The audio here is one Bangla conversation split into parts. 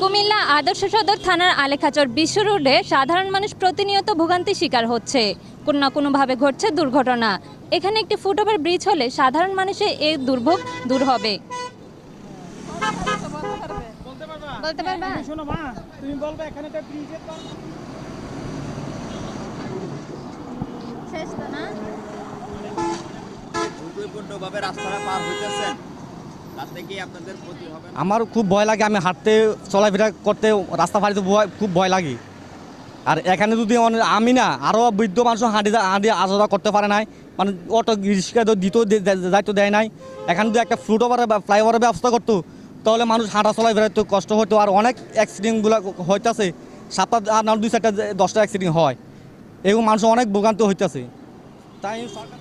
কুমিল্লা আদর্শ সদর থানার আলেখাচর বিশ্ব রোডে সাধারণ মানুষ প্রতিনিয়ত ভোগান্তির শিকার হচ্ছে। কোনো না কোনোভাবে ঘটছে দুর্ঘটনা। এখানে একটি ফুটওভার ব্রিজ হলে সাধারণ মানুষের এই দুর্ভোগ দূর হবে। বলতে পারবা? শোনো মা তুমি বলবে এখানে তো ব্রিজের শেষ তো না? দুর্ঘটনাভাবে রাস্তাটা পার হইতেছেন আমার খুব ভয় লাগে আমি হাঁটতে চলাফেরা করতে রাস্তা ফাড়িতে ভয় খুব ভয় লাগে। আর এখানে যদি আমি না আরও বৃদ্ধ মানুষ হাঁটি হাঁটি আসা করতে পারে নাই মানে অটো রিক্সা তো দিতেও দায়িত্ব দেয় নাই। এখানে যদি একটা ফ্লুট ওভারের বা ফ্লাইওভারের ব্যবস্থা করতো তাহলে মানুষ হাঁটা চলাফেরা তো কষ্ট হতো আর অনেক অ্যাক্সিডেন্টগুলো হইতেছে সাতটা আর না দুই চারটা দশটা অ্যাক্সিডেন্ট হয়। এবং মানুষ অনেক ভোগান্ত হইতেছে। তাই সরকার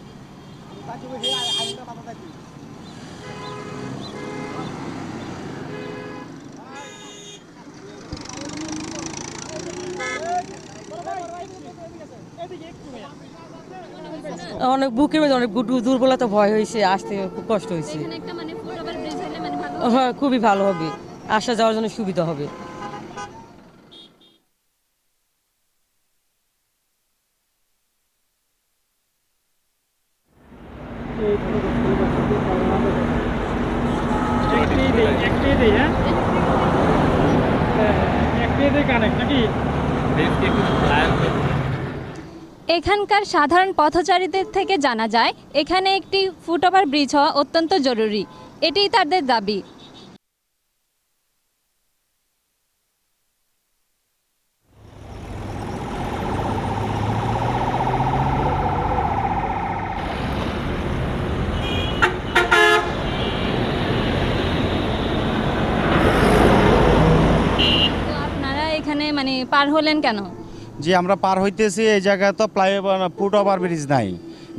অনেক বুকের মধ্যে অনেক দুর্বলতা ভয় হয়েছে আসতে খুব কষ্ট হয়েছে। এখানে একটা মানে মানে ভালো হ্যাঁ খুবই ভালো হবে। আসা যাওয়ার জন্য সুবিধা হবে। একটাই কানেক্ট নাকি এখানকার সাধারণ পথচারীদের থেকে জানা যায়, এখানে একটি ফুটওভার ব্রিজ হওয়া অত্যন্ত জরুরি। এটিই তাদের দাবি। মানে পার হলেন কেন? যে আমরা পার হইতেছি এই জায়গায় তো ফ্লাইওভার ফুট ওভার ব্রিজ নাই।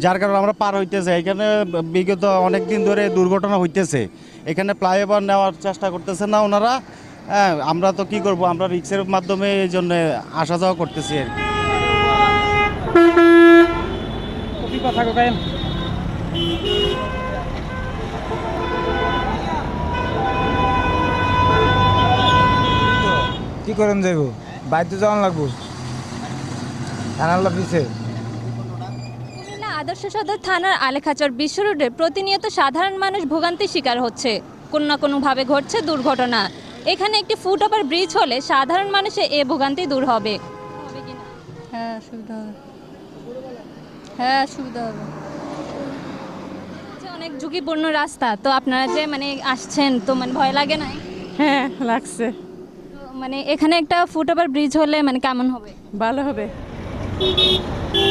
যার কারণে আমরা পার হইতেছি। এখানে বিগত অনেক দিন ধরে দুর্ঘটনা হইতেছে। এখানে ফ্লাইওভার নেওয়ার চেষ্টা করতেছে না ওনারা। হ্যাঁ আমরা তো কি করব? আমরা রিক্সের মাধ্যমে এই জন্য আসা যাওয়া করতেছি আর কি। কথা কোকাইন কি করেন যাইব? বাইরে যাওয়ান লাগবো। থানার পিছে কুমিল্লা আদর্শ সদর থানার আলেখাচর বিশ্ব রোডে প্রতিনিয়ত সাধারণ মানুষ ভোগান্তির শিকার হচ্ছে। কোনো না কোনোভাবে ঘটছে দুর্ঘটনা। এখানে একটি ফুটওভার ব্রিজ হলে সাধারণ মানুষের এ ভোগান্তি দূর হবে। হ্যাঁ সুবিধা হবে। হ্যাঁ সুবিধা হবে। যে অনেক ঝুঁকিপূর্ণ রাস্তা। তো আপনারা যে মানে আসছেন তো মানে ভয় লাগে না? হ্যাঁ লাগছে। মানে এখানে একটা ফুটওভার ব্রিজ হলে মানে কেমন হবে? ভালো হবে। Thank you.